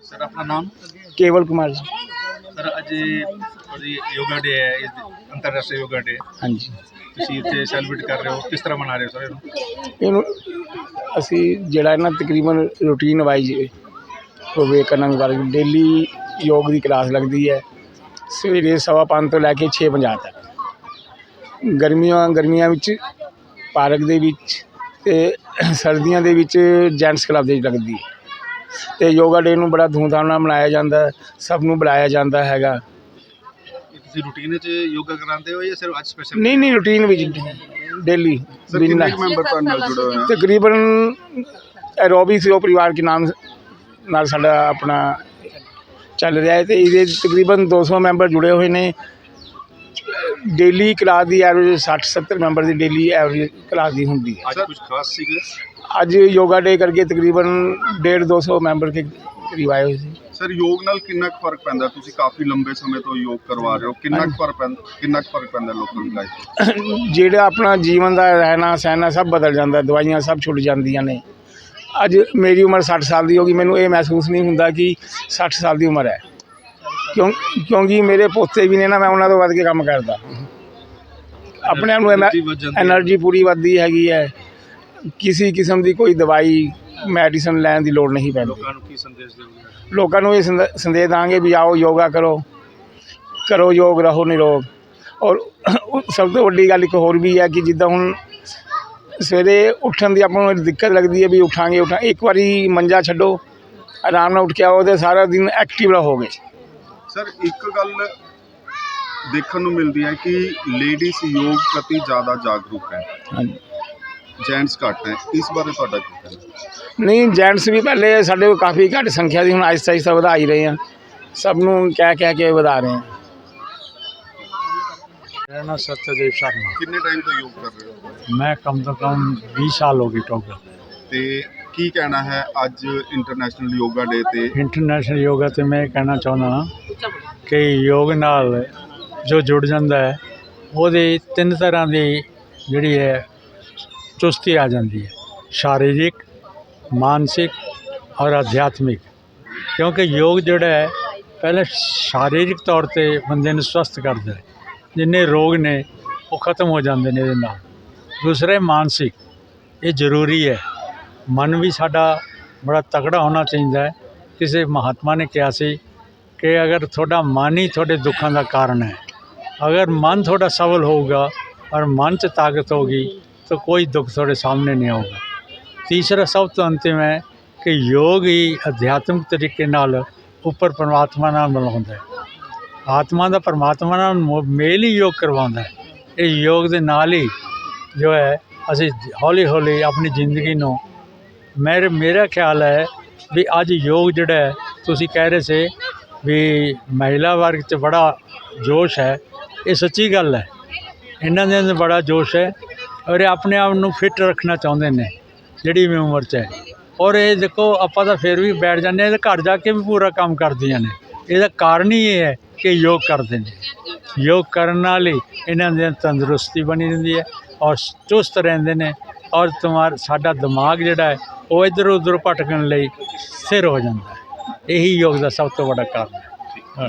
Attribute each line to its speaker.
Speaker 1: Sir ਆਪਣਾ ਨਾਮ?
Speaker 2: ਕੇਵਲ ਕੁਮਾਰ ਜੀ।
Speaker 1: ਸਰ ਅੱਜ ਉਹਦੀ ਯੋਗਾ ਡੇ ਹੈ ਇਸ ਅੰਤਰਰਾਸ਼ਟਰੀ ਯੋਗਾ ਡੇ।
Speaker 2: ਹਾਂਜੀ।
Speaker 1: ਤੁਸੀਂ ਇੱਥੇ ਸੈਲੀਬ੍ਰੇਟ ਕਰ ਰਹੇ ਹੋ। ਕਿਸ ਤਰ੍ਹਾਂ ਮਨਾ ਰਹੇ ਹੋ ਸਰ ਇਹਨੂੰ?
Speaker 2: ਇਹਨੂੰ ਅਸੀਂ ਜਿਹੜਾ ਨਾ ਤਕਰੀਬਨ ਰੂਟੀਨ ਵਾਈਜ਼ ਵਿਵੇਕਾਨੰਦ ਵਰਗ ਡੇਲੀ ਯੋਗ ਦੀ ਕਲਾਸ ਲੱਗਦੀ ਹੈ। ਸਵੇਰੇ ਸਵਾ ਪੰਜ ਤੋਂ ਲੈ ਕੇ 6:50 ਤੱਕ। ਗਰਮੀਆਂ ਗਰਮੀਆਂ ਵਿੱਚ ਪਾਰਕ ਦੇ ਵਿੱਚ ਤੇ ਸਰਦੀਆਂ ਦੇ ਵਿੱਚ ਜੈਂਟਸ ਕਲੱਬ ਦੇ ਵਿੱਚ ਲੱਗਦੀ ਹੈ। ਤੇ ਯੋਗਾ ਡੇ ਨੂੰ ਬੜਾ ਧੂਮਧਾਮ ਨਾਲ ਮਨਾਇਆ ਜਾਂਦਾ ਸਭ ਨੂੰ ਬੁਲਾਇਆ ਜਾਂਦਾ ਹੈਗਾ।
Speaker 1: ਇਹ ਤੁਸੀਂ ਰੂਟੀਨ ਵਿੱਚ ਯੋਗਾ ਕਰਾਉਂਦੇ ਹੋ ਜਾਂ ਸਿਰਫ ਅੱਜ ਸਪੈਸ਼ਲ
Speaker 2: ਨਹੀਂ ਨਹੀਂ ਰੂਟੀਨ ਵਿੱਚ ਡੇਲੀ
Speaker 1: ਸਰ ਕਿੰਨੇ ਮੈਂਬਰ ਤੁਹਾਡੇ ਨਾਲ ਜੁੜੇ ਹੋਏ ਹਨ
Speaker 2: ਤਕਰੀਬਨ ਐਰੋਬਿਕਸ ਉਹ ਪਰਿਵਾਰ ਦੇ ਨਾਮ ਨਾਲ ਸਾਡਾ ਆਪਣਾ ਚੱਲ ਰਿਹਾ ਹੈ ਤੇ ਇਹਦੇ 'ਚ ਤਕਰੀਬਨ 200 ਮੈਂਬਰ ਜੁੜੇ ਹੋਏ ਨੇ। ਡੇਲੀ ਕਲਾਸ ਦੀ ਐਵਰੇਜ 60 70 ਮੈਂਬਰ ਦੀ ਡੇਲੀ ਐਵਰੇਜ ਕਲਾਸ ਦੀ ਹੁੰਦੀ ਹੈ।
Speaker 1: ਅੱਜ ਕੁਝ ਖਾਸ ਸੀਗਾ?
Speaker 2: ਅੱਜ ਯੋਗਾ ਡੇ ਕਰਕੇ ਤਕਰੀਬਨ 1.5 200 ਮੈਂਬਰ ਕੇ ਕਰੀਬ ਆਏ ਹੋਏ ਸੀ।
Speaker 3: ਸਰ ਯੋਗ ਨਾਲ ਕਿੰਨਾ ਕੁ ਫ਼ਰਕ ਪੈਂਦਾ? ਤੁਸੀਂ ਕਾਫੀ ਲੰਬੇ ਸਮੇਂ ਤੋਂ ਯੋਗ ਕਰਵਾ ਰਹੇ ਹੋ। ਕਿੰਨਾ ਕੁ ਫ਼ਰਕ ਪੈਂਦਾ ਕਿੰਨਾ ਕੁ ਫ਼ਰਕ ਪੈਂਦਾ ਲੋਕਾਂ ਦੀ ਲਾਈਫ
Speaker 2: ਜਿਹੜਾ ਆਪਣਾ ਜੀਵਨ ਦਾ ਰਹਿਣਾ ਸਹਿਣਾ ਸਭ ਬਦਲ ਜਾਂਦਾ ਦਵਾਈਆਂ ਸਭ ਛੁੱਟ ਜਾਂਦੀਆਂ ਨੇ। ਅੱਜ ਮੇਰੀ ਉਮਰ 60 ਸਾਲ ਦੀ ਹੋ ਗਈ। ਮੈਨੂੰ ਇਹ ਮਹਿਸੂਸ ਨਹੀਂ ਹੁੰਦਾ ਕਿ 60 ਸਾਲ ਦੀ ਉਮਰ ਹੈ। ਕਿਉਂ ਕਿਉਂਕਿ ਮੇਰੇ ਪੋਤੇ ਵੀ ਨੇ ਨਾ ਮੈਂ ਉਹਨਾਂ ਤੋਂ ਵੱਧ ਕੇ ਕੰਮ ਕਰਦਾ। ਆਪਣੇ ਆਪ ਨੂੰ। ਐਨਰਜੀ ਪੂਰੀ ਵੱਧਦੀ ਹੈਗੀ ਹੈ। ਕਿਸੇ ਕਿਸਮ ਦੀ ਕੋਈ ਦਵਾਈ ਮੈਡੀਸਨ ਲੈਣ ਦੀ ਲੋੜ ਨਹੀਂ ਪੈਂਦੀ।
Speaker 1: ਲੋਕਾਂ ਨੂੰ ਕੀ ਸੰਦੇਸ਼ ਦਿਓਗੇ?
Speaker 2: ਲੋਕਾਂ ਨੂੰ ਇਹ ਸੰਦ- ਸੰਦੇਸ਼ ਦਾਂਗੇ ਵੀ ਆਓ ਯੋਗਾ ਕਰੋ। ਕਰੋ ਯੋਗ ਰਹੋ ਨਿਰੋਗ। ਔਰ ਸਭ ਤੋਂ ਵੱਡੀ ਗੱਲ ਇੱਕ ਹੋਰ ਵੀ ਹੈ ਕਿ ਜਿੱਦਾਂ ਹੁਣ ਸਵੇਰੇ ਉੱਠਣ ਦੀ ਆਪਾਂ ਨੂੰ ਦਿੱਕਤ ਲੱਗਦੀ ਹੈ ਵੀ ਉਠਾਂਗੇ ਉਠਾਂ ਇੱਕ ਵਾਰੀ ਮੰਜਾ ਛੱਡੋ ਆਰਾਮ ਨਾਲ ਉੱਠ ਕੇ ਆਓ ਤੇ ਸਾਰਾ ਦਿਨ ਐਕਟਿਵ ਰਹੋਗੇ
Speaker 3: ਸਰ ਇੱਕ ਗੱਲ ਦੇਖਣ ਨੂੰ ਮਿਲਦੀ ਹੈ ਕਿ ਲੇਡੀਜ਼ ਯੋਗ ਪ੍ਰਤੀ ਜ਼ਿਆਦਾ ਜਾਗਰੂਕ ਹੈ।
Speaker 2: ਹਾਂਜੀ।
Speaker 3: ਜੈਂਟਸ ਘੱਟ ਹੈ ਇਸ ਬਾਰੇ ਤੁਹਾਡਾ ਕੀ ਕਹਿਣਾ
Speaker 2: ਨਹੀਂ ਜੈਂਟਸ ਵੀ ਪਹਿਲੇ ਸਾਡੇ ਕੋਲ ਕਾਫੀ ਘੱਟ ਸੰਖਿਆ ਸੀ ਹੁਣ ਆਹਿਸਤਾ ਆਹਿਸਤਾ ਵਧਾ ਹੀ ਰਹੇ ਹਾਂ ਸਭ ਨੂੰ ਕਹਿ ਕਹਿ ਕੇ ਵਧਾ ਰਹੇ ਹਾਂ
Speaker 4: मेरा नाम सत्यदेव शर्मा
Speaker 3: ਕਿੰਨੇ ਟਾਈਮ ਤੋਂ ਯੋਗ ਕਰ ਰਹੇ ਹੋ
Speaker 4: मैं कम से कम 20 साल होगी टोटल
Speaker 3: ਤੇ ਕੀ ਕਹਿਣਾ ਹੈ ਅੱਜ ਇੰਟਰਨੈਸ਼ਨਲ ਯੋਗਾ ਡੇ ਤੇ
Speaker 4: ਇੰਟਰਨੈਸ਼ਨਲ ਯੋਗਾ ਤੇ ਮੈਂ ਇਹ ਕਹਿਣਾ ਚਾਹੁੰਦਾ ਹਾਂ ਕਿ ਯੋਗ ਨਾਲ ਜੋ ਜੁੜ ਜਾਂਦਾ ਹੈ ਉਹਦੇ ਤਿੰਨ ਤਰ੍ਹਾਂ ਦੀ ਜਿਹੜੀ ਹੈ ਚੁਸਤੀ ਆ ਜਾਂਦੀ ਹੈ। ਸਾਰੀਰਿਕ, ਮਾਨਸਿਕ ਔਰ ਅਧਿਆਤਮਿਕ। ਕਿਉਂਕਿ ਯੋਗ ਜਿਹੜਾ ਹੈ, ਪਹਿਲਾਂ ਸਾਰੀਰਿਕ ਤੌਰ ਤੇ ਬੰਦੇ ਨੂੰ ਸਵਸਥ ਕਰਦਾ ਹੈ ਜਿੰਨੇ ਰੋਗ ਨੇ, ਉਹ ਖਤਮ ਹੋ ਜਾਂਦੇ ਨੇ ਇਹਦੇ ਨਾਲ। ਦੂਸਰੇ ਮਾਨਸਿਕ, ਇਹ ਜ਼ਰੂਰੀ ਹੈ। ਮਨ ਵੀ ਸਾਡਾ ਬੜਾ ਤਕੜਾ ਹੋਣਾ ਚਾਹੀਦਾ ਹੈ। ਕਿਸੇ ਮਹਾਤਮਾ ਨੇ ਕਿਹਾ ਸੀ ਕਿ ਅਗਰ ਤੁਹਾਡਾ ਮਨ ਹੀ ਤੁਹਾਡੇ ਦੁੱਖਾਂ ਦਾ ਕਾਰਨ ਹੈ, ਅਗਰ ਮਨ ਤੁਹਾਡਾ ਸਬਲ ਹੋਊਗਾ ਔਰ ਮਨ 'ਚ ਤਾਕਤ ਹੋਗੀ ਤਾਂ ਕੋਈ ਦੁੱਖ ਤੁਹਾਡੇ ਸਾਹਮਣੇ ਨਹੀਂ ਆਊਗਾ। ਤੀਸਰਾ, ਸਭ ਤੋਂ ਅੰਤਿਮ ਹੈ ਕਿ ਯੋਗ ਹੀ ਅਧਿਆਤਮਿਕ ਤਰੀਕੇ ਨਾਲ ਉੱਪਰ ਪਰਮਾਤਮਾ ਨਾਲ ਮਿਲਾਉਂਦਾ ਹੈ। ਆਤਮਾ ਦਾ ਪਰਮਾਤਮਾ ਨਾਲ ਮੋ- ਮੇਲ ਹੀ ਯੋਗ ਕਰਵਾਉਂਦਾ ਹੈ। ਇਹ ਯੋਗ ਦੇ ਨਾਲ ਹੀ ਜੋ ਹੈ, ਅਸੀਂ ਹੌਲੀ ਹੌਲੀ ਆਪਣੀ ਜ਼ਿੰਦਗੀ ਨੂੰ ਮੇਰੇ, ਮੇਰਾ ਖਿਆਲ ਹੈ ਵੀ ਅੱਜ ਯੋਗ ਜਿਹੜਾ ਹੈ, ਤੁਸੀਂ ਕਹਿ ਰਹੇ ਸੀ ਵੀ ਮਹਿਲਾ ਵਰਗ 'ਚ ਬੜਾ ਜੋਸ਼ ਹੈ। ਇਹ ਸੱਚੀ ਗੱਲ ਹੈ। ਇਹਨਾਂ ਦੇ ਅੰਦਰ ਬੜਾ ਜੋਸ਼ ਹੈ। ਔਰ ਇਹ ਆਪਣੇ ਆਪ ਨੂੰ ਫਿੱਟ ਰੱਖਣਾ ਚਾਹੁੰਦੇ ਨੇ, ਜਿਹੜੀ ਵੀ ਉਮਰ 'ਚ ਹੈ। ਔਰ ਇਹ ਦੇਖੋ, ਆਪਾਂ ਤਾਂ ਫਿਰ ਵੀ ਬੈਠ ਜਾਂਦੇ ਹਾਂ ਤੇ ਘਰ ਜਾ ਕੇ ਵੀ ਪੂਰਾ ਕੰਮ ਕਰਦੀਆਂ ਨੇ। ਇਹਦਾ ਕਾਰਨ ਹੀ ਇਹ ਹੈ ਕਿ ਯੋਗ ਕਰਦੇ ਨੇ। ਯੋਗ ਕਰਨ ਨਾਲ ਹੀ ਇਹਨਾਂ ਦੀ ਤੰਦਰੁਸਤੀ ਬਣੀ ਰਹਿੰਦੀ ਹੈ ਔਰ ਚੁਸਤ ਰਹਿੰਦੇ ਨੇ ਔਰ ਤੁਮਾਰ, ਸਾਡਾ ਦਿਮਾਗ ਜਿਹੜਾ ਹੈ, ਉਹ ਇੱਧਰ ਉੱਧਰ ਭਟਕਣ ਲਈ ਸਥਿਰ ਹੋ ਜਾਂਦਾ ਹੈ। ਇਹੀ ਯੋਗ ਦਾ ਸਭ ਤੋਂ ਵੱਡਾ ਕਾਰਨ ਹੈ।